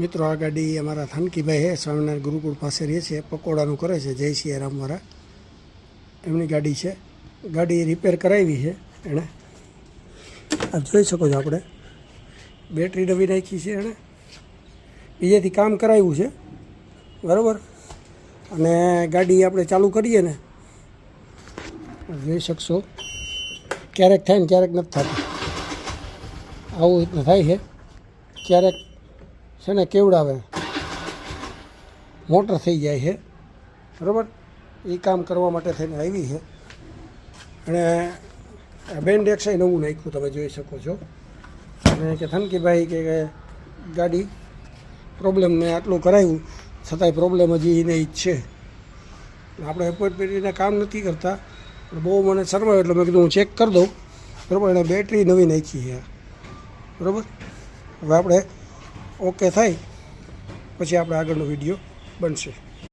મિત્રો, આ ગાડી અમારા થાનકીભાઈ હે સ્વામિનારાયણ ગુરુકુળ પાસે રહે છે, પકોડાનું કરે છે, જય સિયારામવાળા એમની ગાડી છે. ગાડી રિપેર કરાવી છે એણે. આપ જોઈ શકો છો આપણે. બેટરી નવી નાખી છે એણે. બીજેથી કામ કરાવ્યું છે. બરાબર? અને ગાડી આપણે ચાલુ કરીએ ને. જોઈ શકશો. ક્યારેક થાય ને ક્યારેક નથી થતું. આવું રીતના થાય છે. ક્યારેક છે ને કેવડાવે? મોટર થઈ જાય છે. બરાબર? એ કામ કરવા માટે થઈને આવી છે. અને બેન્ડ એક્સાઈ નવું નાખ્યું તમે જોઈ શકો છો. અને કે થનકીભાઈ કે ગાડી ગાડી પ્રોબ્લેમને આટલું કરાવ્યું છતાંય પ્રોબ્લેમ હજી એને જ છે. આપણે એપોઇન્ટમેન્ટને કામ નથી કરતા. પણ બહુ મને શરમાયો એટલે મેં કીધું હું ચેક કરી દઉં. બરાબર? એને બેટરી નવી નાખી છે. બરાબર? હવે આપણે ઓકે થાય. પછી આપણે આગળનો વીડિયો બનશે.